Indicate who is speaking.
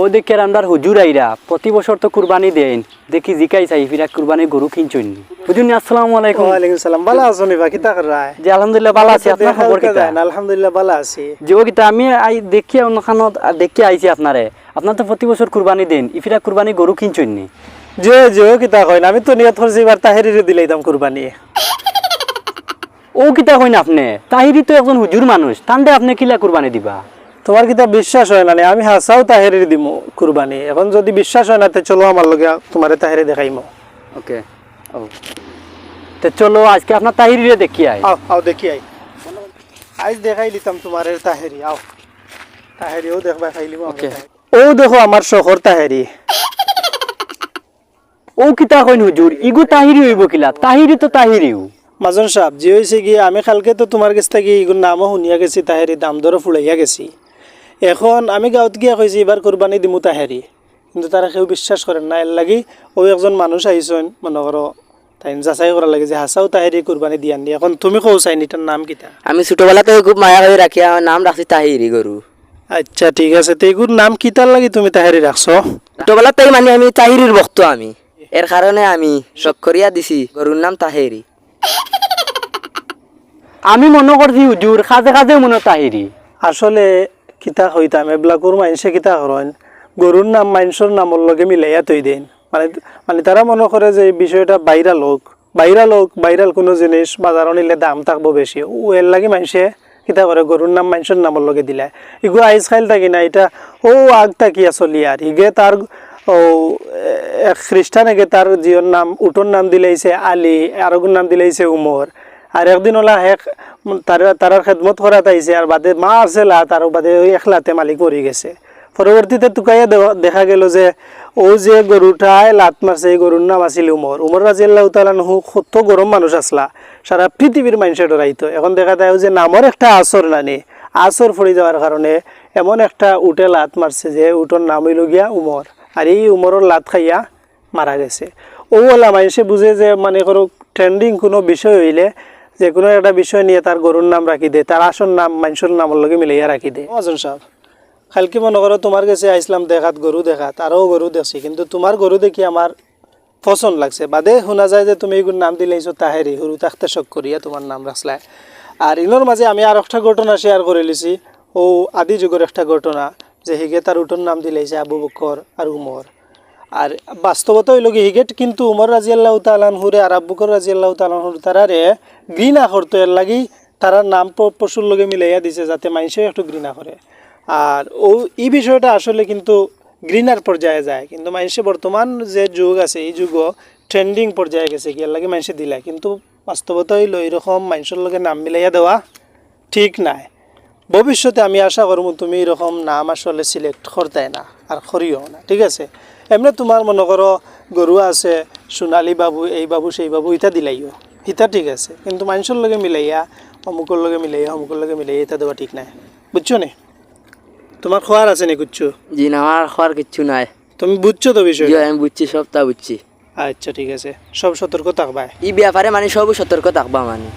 Speaker 1: ও দেখি আর আমরা হুজুর আইরা প্রতি বছর তো কুরবানি দেন। দেখি জিকাই চাই ফিরা কুরবানি গরু কিনছুন হুজুর নি আসসালামু আলাইকুম।
Speaker 2: ওয়ালাইকুম সালাম। ভালো আছো নিবা কিতা কর রায়?
Speaker 1: যে আলহামদুলিল্লাহ ভালো আছি। আপনার খবর কিতা
Speaker 2: আলহামদুলিল্লাহ ভালো আছি।
Speaker 1: যে ও কিতা আমি আই দেখি অন্যখানত দেখি আইছি আপনারে। আপনার তো প্রতি বছর কুরবানি দেন ইফিরা কুরবানি গরু কিনছুন নি।
Speaker 2: যে যে কিতা কই না আমি তো নিয়ত করছি এবার তাহেরিরে দিলাইতাম কুরবানি।
Speaker 1: ও কিতা কইন আপনি? তাহিরি তো একজন হুজুর মানুষ তান্ডে আপনি কিলা কুরবানি দিবা?
Speaker 2: তোমার কিতা বিশ্বাস হয় না আমি হাসাও তাহেরির দিমু কুরবানি। এখন যদি বিশ্বাস হয় না তে চলো আমার লগে তোমারে তাহেরি দেখাইমু।
Speaker 1: ওকে ও তো চলো আজকে আপনার তাহিরিরে দেখি আই।
Speaker 2: আও আও দেখি আই। আজ দেখাই দিতাম তোমার তাহেরি আও। তাহেরিও দেখবা খাইলিব
Speaker 1: Okay.
Speaker 2: ও দেখো আমার শহর তাহেরি
Speaker 1: ও কিতা কইন হুজুর ইগু তাহিরি হইব কিলা? তাহিরি তো তাহিরিও
Speaker 2: মাজন সাহেব যে হয়েছে কি আমি কালকে তো তোমার কাছ থেকে এগুলো নামও শুনিয়া গেছি তাহেরি দাম দরও ফুলাইয়া গেছি। এখন আমি গাঁৱত গিয়া কইছি এবার কোরবানি দিমু তাহেরি কিন্তু তারা কেউ বিশ্বাস করেন না এর লাগি ও একজন মানুষ আহিছেন মনে করো তাই যাচাই করা লাগে যে হাসাও তাহেরি কোরবানি দিয়ান দি এখন তুমি কৌ চাই এটার নাম কিতা?
Speaker 3: আমি ছোটবেলাতে খুব মায়া করে রাখি আমার নাম রাখছি তাহিরি গরু
Speaker 2: আচ্ছা ঠিক আছে। তো এগুর নাম কিতার লাগি তুমি তাহেরি রাখছ
Speaker 3: ছোটবেলাতেই মানে আমি তাহিরির ভক্ত আমি। এর কারণে আমি শখ করিয়া দিছি গরুর নাম তাহেরি
Speaker 1: আমি মনে করছি হুজুর খাজে খাজে মনে তাহিরি
Speaker 2: আসলে কিতা হইতাম এবিলাকুর মাইনসে কিতা করেন গরুর নাম মাইনসর নামর লগে মিলাইয়া তৈ দেন মানে মানে তারা মনে করে যে এই বিষয়টা বাইরা লোক বাইরা লোক বাইরাল কোনো জিনিস বাজারও নিলে দাম থাকব বেশি ও এর লাগে মাইনসে কিতা করে গরুর নাম মাইনসর নামর লগে দিলে। ইগু আইস খাইল থাকি না এটা ও আগ তাকিয়া চলি আর ইগে তার ও খ্রিস্টান এগে তার জিওর নাম উটোর নাম দিলাইছে আলী আরগুর নাম দিলাইছে উমর আর একদিন ওলা হেক তার তারার খেদমত করা তাইছে আর বাদে মা আছে লা তার বাদে ওই একলাতে মালিক মরি গেছে। পরবর্তীতে টুকাইয়া দেখা গেল যে ও যে গরুটায় লাত মারছে এই গরুর নাম আছিল উমর উমর রাজিয়াল্লাহ তালানহু কত গরম মানুষ আসলা সারা পৃথিবীর মানুষের ডরাইতো এখন দেখা যায় যে নামর একটা আসর নানি। আসর ফড়ি যাওয়ার কারণে এমন একটা উঠে লাত মারছে যে উটোর নাম হইল গিয়া উমর আর এই উমরের লাত খাইয়া মারা গেছে। ওলা মানুষে বুঝে যে মানে করো ট্রেন্ডিং কোনো বিষয় হইলে যে কোনো একটা বিষয় নিয়ে তার গরুর নাম রাখি দে, তার আসল নাম, মানুষের নামের লগে মিলাইয়া রাখি দে। অজন সাহেব কালকে মনে করো তোমার কাছে আইসলাম, দেখাত, গরু দেখাত আরও গরু দেখছি, কিন্তু তোমার গরু দেখি আমার পছন্দ লাগছে। বাদে শোনা যায় যে তুমি এইগুলো নাম দিলেইছো তাহেরি সরু তাখতে শখ করিয়া তোমার নাম রাখলাই আর ইনোর মাঝে আমি আর একটা ঘটনা শেয়ার করে লিছি। ও আদি যুগের একটা ঘটনা, যে হিগে তার উঠোর নাম দিলাইছে আবু বকর আর উমর। আর বাস্তবতা হইল কি, হিগেট কিন্তু উমর রাজি আল্লাহ তালানহুরে আর আব্বুকর রাজি আল্লাহ তালানহুর তারারে ঘৃণা করতো। এর লাগি তারা নাম পশুর লগে মিলাইয়া দিছে যাতে মানুষে একটু ঘৃণা করে। আর ও এই বিষয়টা আসলে কিন্তু ঘৃণার পর্যায়ে যায়। কিন্তু মানুষে বর্তমান যে যুগ আছে, এই যুগও ট্রেন্ডিং পর্যায়ে গেছে কি লাগে মানুষে দিলা। কিন্তু বাস্তবতা হইল এরকম মানুষের লগে নাম মিলাইয়া দেওয়া ঠিক নাই। ভবিষ্যতে আমি আশা করব তুমি এরকম নাম আসলে সিলেক্ট করতে না আর করিও না ঠিক আছে? এমনি তোমার মনে করো গরু আছে সোণালী বাবু এই বাবু সেই বাবু ইটা দিলাইও। ইতা ঠিক আছে কিন্তু মানুষের লগে মিলাইয়া অমুকের লগে মিলাইয়া অমুকের লগে মিলাইয়া ইতা দেওয়া ঠিক নাই বুঝছ নি? তোমার খোয়ার আছে নি বুঝছ
Speaker 3: জি না আমার খাওয়ার কিচ্ছু নাই।
Speaker 2: তুমি বুঝছ তো বিষয়
Speaker 3: আমি বুঝছি সব তা বুঝছি।
Speaker 2: আচ্ছা ঠিক আছে সব সতর্ক থাকবা।
Speaker 3: এই ব্যাপারে মানে সব সতর্ক থাকবা মানে।